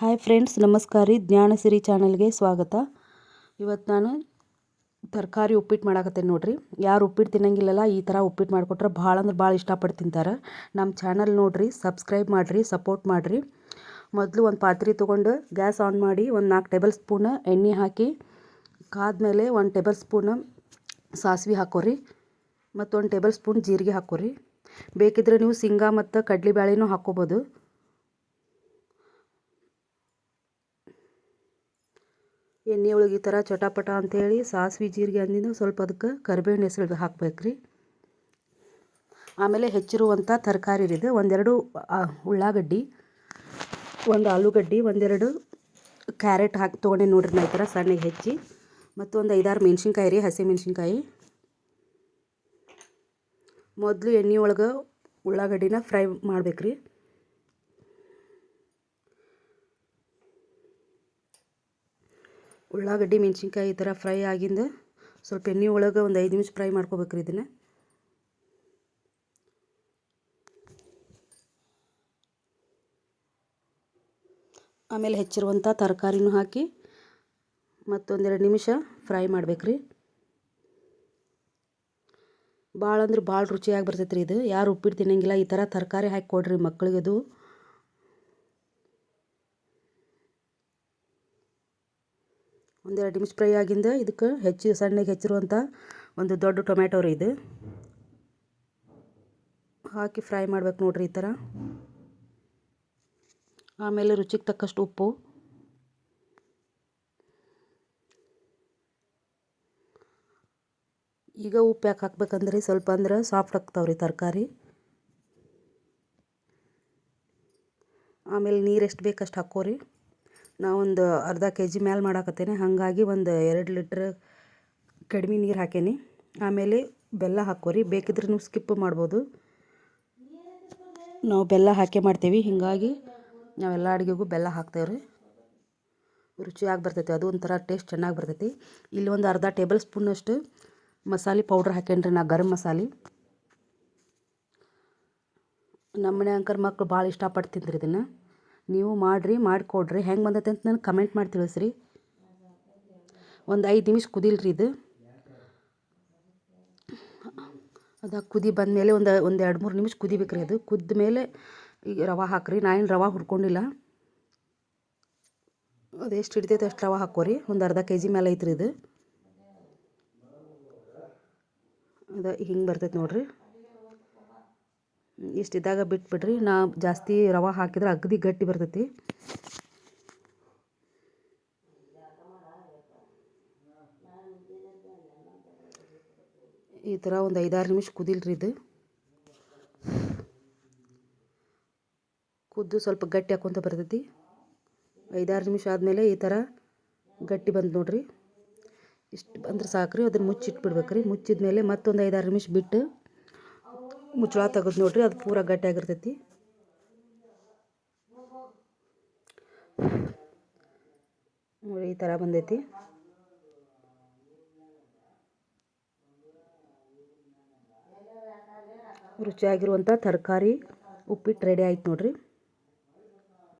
Hi friends, ನಮಸ್ಕಾರ. ರೀ ಜ್ಞಾನಸಿರಿ ಚಾನಲ್ಗೆ ಸ್ವಾಗತ. ಇವತ್ತು ನಾನು ತರಕಾರಿ ಉಪ್ಪಿಟ್ಟು ಮಾಡಾಕತ್ತೇನೆ ನೋಡ್ರಿ. ಯಾರು ಉಪ್ಪಿಟ್ಟು ತಿನ್ನಂಗಿಲ್ಲಲ್ಲ, ಈ ಥರ ಉಪ್ಪಿಟ್ಟು ಮಾಡಿಕೊಟ್ರೆ ಭಾಳ ಅಂದ್ರೆ ಭಾಳ ಇಷ್ಟಪಟ್ಟು ತಿಂತಾರೆ. ನಮ್ಮ ಚಾನಲ್ ನೋಡಿರಿ, ಸಬ್ಸ್ಕ್ರೈಬ್ ಮಾಡಿರಿ, ಸಪೋರ್ಟ್ ಮಾಡಿರಿ. ಮೊದಲು ಒಂದು ಪಾತ್ರೆ ತೊಗೊಂಡು ಗ್ಯಾಸ್ ಆನ್ ಮಾಡಿ ಒಂದು ನಾಲ್ಕು ಟೇಬಲ್ ಸ್ಪೂನ್ ಎಣ್ಣೆ ಹಾಕಿ, ಕಾದ್ಮೇಲೆ ಒಂದು ಟೇಬಲ್ ಸ್ಪೂನ್ ಸಾಸಿವೆ ಹಾಕೋರಿ ಮತ್ತು ಒಂದು ಟೇಬಲ್ ಸ್ಪೂನ್ ಜೀರಿಗೆ ಹಾಕೋರಿ. ಬೇಕಿದ್ರೆ ನೀವು ಶೇಂಗಾ ಮತ್ತು ಕಡಲೆಬೇಳೆನೂ ಹಾಕ್ಕೋಬೋದು ಎಣ್ಣೆ ಒಳಗೆ ಈ ಥರ ಚಟಾಪಟ ಅಂಥೇಳಿ ಸಾಸ್ವಿ, ಜೀರಿಗೆ ಅಂದಿದ್ದು ಸ್ವಲ್ಪ ಅದಕ್ಕೆ ಕರಿಬೇವಿನ ಹೆಸರು ಹಾಕ್ಬೇಕು ರೀ ಆಮೇಲೆ ಹೆಚ್ಚಿರುವಂಥ ತರಕಾರಿ ಇದು. ಒಂದೆರಡು ಉಳ್ಳಾಗಡ್ಡಿ, ಒಂದು ಆಲೂಗಡ್ಡೆ, ಒಂದೆರಡು ಕ್ಯಾರೆಟ್ ಹಾಕಿ ತೊಗೊಂಡೆ ನೋಡ್ರಿ ನಾ ಈ ಥರ ಸಣ್ಣಗೆ ಹೆಚ್ಚಿ. ಮತ್ತು ಒಂದು ಐದಾರು ಮೆಣ್ಸಿನ್ಕಾಯಿ ರೀ, ಹಸಿ ಮೆಣ್ಸಿನ್ಕಾಯಿ. ಮೊದಲು ಎಣ್ಣೆ ಒಳಗೆ ಉಳ್ಳಾಗಡ್ಡಿನ ಫ್ರೈ ಮಾಡ್ಬೇಕು ರೀ ಉಳ್ಳಾಗಡ್ಡಿ, ಮೆಣಸಿನ್ಕಾಯಿ ಈ ಥರ ಫ್ರೈ ಆಗಿಂದ ಸ್ವಲ್ಪ ಎಣ್ಣೆ ಒಳಗೆ ಒಂದು ಐದು ನಿಮಿಷ ಫ್ರೈ ಮಾಡ್ಕೋಬೇಕ್ರಿ ಇದನ್ನು. ಆಮೇಲೆ ಹೆಚ್ಚಿರುವಂಥ ತರಕಾರಿನೂ ಹಾಕಿ ಮತ್ತೊಂದೆರಡು ನಿಮಿಷ ಫ್ರೈ ಮಾಡ್ಬೇಕು ರೀ ಭಾಳ ಅಂದ್ರೆ ಭಾಳ ರುಚಿಯಾಗಿ ಬರ್ತೈತೆ ಇದು. ಯಾರು ಉಪ್ಪಿಟ್ಟು ತಿನ್ನಂಗಿಲ್ಲ, ಈ ಥರ ತರಕಾರಿ ಹಾಕಿ ಕೊಡ್ರಿ ಮಕ್ಕಳಿಗೆ ಒಂದೆರಡು ನಿಮಿಷ ಫ್ರೈ ಆಗಿಂದ ಇದಕ್ಕೆ ಹೆಚ್ಚು ಸಣ್ಣಗೆ ಹೆಚ್ಚಿರುವಂಥ ಒಂದು ದೊಡ್ಡ ಟೊಮ್ಯಾಟೊ ರೀ ಇದು. ಹಾಕಿ ಫ್ರೈ ಮಾಡ್ಬೇಕು ನೋಡ್ರಿ ಈ ಥರ. ಆಮೇಲೆ ರುಚಿಗೆ ತಕ್ಕಷ್ಟು ಉಪ್ಪು. ಈಗ ಉಪ್ಪು ಯಾಕೆ ಹಾಕ್ಬೇಕಂದ್ರೆ ಸ್ವಲ್ಪ ಅಂದ್ರೆ ಸಾಫ್ಟ್ ಆಗ್ತಾವ್ರಿ ತರಕಾರಿ. ಆಮೇಲೆ ನೀರು ಎಷ್ಟು ಬೇಕಷ್ಟು ಹಾಕ್ಕೋರಿ ನಾವೊಂದು ಅರ್ಧ ಕೆ ಜಿ ಮ್ಯಾಲೆ ಮಾಡಾಕತ್ತೇನೆ. ಹಾಗಾಗಿ ಒಂದು ಎರಡು ಲೀಟ್ರ್ ಕಡಿಮೆ ನೀರು ಹಾಕೇನಿ. ಆಮೇಲೆ ಬೆಲ್ಲ ಹಾಕೋರಿ. ಬೇಕಿದ್ರೆ ನೀವು ಸ್ಕಿಪ್ ಮಾಡ್ಬೋದು. ನಾವು ಬೆಲ್ಲ ಹಾಕೇ ಮಾಡ್ತೀವಿ. ಹೀಗಾಗಿ ನಾವೆಲ್ಲ ಅಡುಗೆಗೂ ಬೆಲ್ಲ ಹಾಕ್ತೇವೆ ರೀ ರುಚಿಯಾಗಿ ಬರ್ತೈತಿ. ಅದು ಒಂಥರ ಟೇಸ್ಟ್ ಚೆನ್ನಾಗಿ ಬರ್ತೈತಿ. ಇಲ್ಲಿ ಒಂದು ಅರ್ಧ ಟೇಬಲ್ ಸ್ಪೂನಷ್ಟು ಮಸಾಲೆ ಪೌಡ್ರ್ ಹಾಕೇನ್ರಿ ನಾ ಗರಂ ಮಸಾಲೆ. ನಮ್ಮ ಮನೆ ಅಂಕರ್ ಮಕ್ಕಳು ಭಾಳ ಇಷ್ಟಪಟ್ಟು ತಿಂದ್ರಿ ಇದನ್ನು. ನೀವು ಮಾಡಿರಿ, ಮಾಡಿಕೊಡ್ರಿ. ಹೆಂಗೆ ಬಂದೈತೆ ಅಂತ ನನಗೆ ಕಮೆಂಟ್ ಮಾಡಿ ತಿಳಿಸ್ರಿ. ಒಂದು ಐದು ನಿಮಿಷ ಕುದಿಲ್ರಿ ಇದು. ಅದು ಕುದಿ ಬಂದಮೇಲೆ ಒಂದು ಒಂದು ಎರಡು ಮೂರು ನಿಮಿಷ ಕುದಿಬೇಕ್ರಿ ಅದು. ಕುದ್ದ ಮೇಲೆ ಈಗ ರವೆ ಹಾಕ್ರಿ. ನಾ ಏನು ರವೆ ಹುರ್ಕೊಂಡಿಲ್ಲ ಅದು ಎಷ್ಟು ಹಿಡಿತೈತೆ ಅಷ್ಟು ರವೆ ಹಾಕೋರಿ. ಒಂದು ಅರ್ಧ ಕೆ ಜಿ ಮೇಲೆ ಐತ್ರಿ ಇದು. ಅದು ಹಿಂಗೆ ಬರ್ತೈತೆ ನೋಡಿರಿ. ಇಷ್ಟಿದ್ದಾಗ ಬಿಟ್ಬಿಡ್ರಿ. ನಾ ಜಾಸ್ತಿ ರವೆ ಹಾಕಿದ್ರೆ ಅಗದಿ ಗಟ್ಟಿ ಬರ್ತೈತಿ. ಈ ಥರ ಒಂದು ಐದಾರು ನಿಮಿಷ ಕುದಿಲ್ರಿ ಇದು. ಕುದ್ದು ಸ್ವಲ್ಪ ಗಟ್ಟಿ ಹಾಕೊಂತ ಬರ್ತೈತಿ. ಐದಾರು ನಿಮಿಷ ಆದಮೇಲೆ ಈ ಥರ ಗಟ್ಟಿ ಬಂದು ನೋಡ್ರಿ. ಇಷ್ಟು ಬಂದ್ರೆ ಸಾಕು ರೀ ಅದನ್ನು ಮುಚ್ಚಿಟ್ಬಿಡ್ಬೇಕು ರೀ ಮುಚ್ಚಿದ ಮೇಲೆ ಮತ್ತೊಂದು ಐದಾರು ನಿಮಿಷ ಬಿಟ್ಟು ಮುಚ್ಚಳ ತೆಗೆದು ನೋಡ್ರಿ, ಅದು ಪೂರ ಗಟ್ಟಿಯಾಗಿರ್ತೈತಿ ನೋಡಿ, ಈ ಥರ ಬಂದೈತಿ. ರುಚಿಯಾಗಿರುವಂಥ ತರಕಾರಿ ಉಪ್ಪಿಟ್ಟು ರೆಡಿ ಆಯ್ತು ನೋಡ್ರಿ.